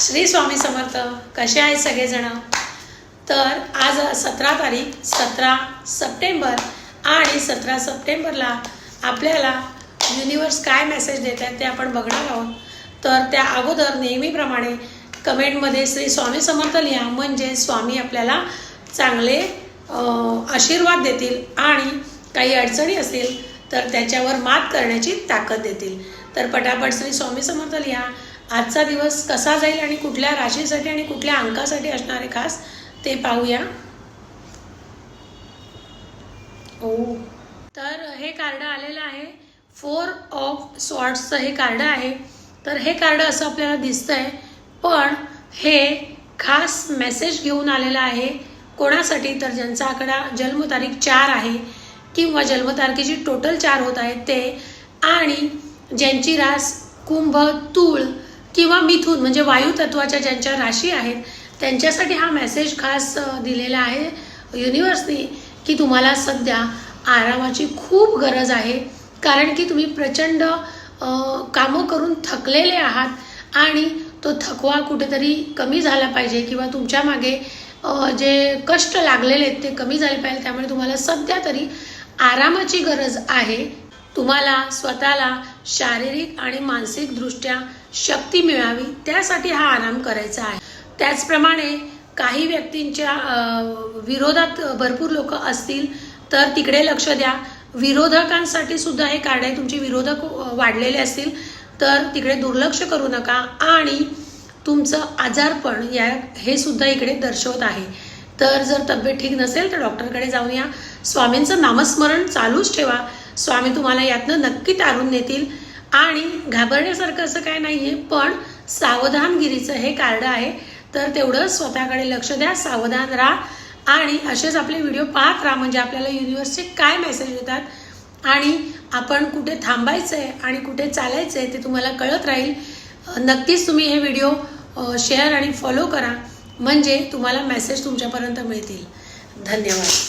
श्री स्वामी समर्थ कसे आहेत सगळेजण? तर आज सतरा तारीख सतरा सप्टेंबर आणि सतरा सप्टेंबरला आपल्याला युनिवर्स काय मेसेज देत आहेत ते आपण बघणार आहोत. तर त्या अगोदर नेहमीप्रमाणे कमेंटमध्ये श्री स्वामी समर्थ लिहा म्हणजे स्वामी आपल्याला चांगले आशीर्वाद देतील आणि काही अडचणी असतील तर त्याच्यावर मात करण्याची ताकद देतील. तर पटापट श्री स्वामी समर्थ लिहा. आजचा दिवस कसा जाईल आणि कुठल्या राशीसाठी आणि कुठल्या अंकासाठी असणार आहे खास ते पाहूया. ओ तर हे कार्ड आलेलं आहे. फोर ऑफ स्वॉट्सचं हे कार्ड आहे. तर हे कार्ड असं आपल्याला दिसतंय. पण हे खास मेसेज घेऊन आलेलं आहे. कोणासाठी? तर ज्यांचा आकडा जन्मतारीख चार आहे किंवा जन्मतारखेची टोटल चार होत आहेत ते. आणि ज्यांची रास कुंभ तूळ किंवा मिथून म्हणजे वायू तत्वाच्या ज्यांच्या राशी आहेत त्यांच्यासाठी हा मेसेज खास दिलेला आहे युनिव्हर्सनी की तुम्हाला सध्या आरामाची खूप गरज आहे. कारण की तुम्ही प्रचंड कामं करून थकलेले आहात आणि तो थकवा कुठेतरी कमी झाला पाहिजे किंवा तुमच्या मागे जे कष्ट लागलेले आहेत ते कमी झाले पाहिजे. त्यामुळे तुम्हाला सध्या तरी आरामाची गरज आहे. तुम्हाला स्वतःला शारीरिक आणि मानसिकदृष्ट्या शक्ती मिळावी त्यासाठी हा आराम करायचा आहे. त्याचप्रमाणे काही व्यक्तींच्या विरोधात भरपूर लोक असतील तर तिकडे लक्ष द्या. विरोधकांसाठी सुद्धा हे कार्ड आहे. तुमचे विरोधक वाढलेले असतील तर तिकडे दुर्लक्ष करू नका आणि तुमचं आजारपण या हे सुद्धा इकडे दर्शवत आहे. तर जर तब्येत ठीक नसेल तर डॉक्टरकडे जाऊन या. स्वामींचं नामस्मरण चालूच ठेवा. स्वामी तुम्हाला यातनं नक्की तारून नेतील. आणि घाबरण्यासारखं असं काय नाही आहे पण सावधानगिरीचं हे कार्ड आहे. तर तेवढं स्वतःकडे लक्ष द्या सावधान राहा. आणि असेच आपले व्हिडिओ पाहत राहा म्हणजे आपल्याला युनिव्हर्सचे काय मेसेज येतात. आणि आपण कुठे थांबायचं आहे आणि कुठे चालायचं आहे ते तुम्हाला कळत राहील. नक्कीच तुम्ही हे व्हिडिओ शेअर आणि फॉलो करा. म्हणजे तुम्हाला मेसेज तुमच्यापर्यंत मिळतील. धन्यवाद.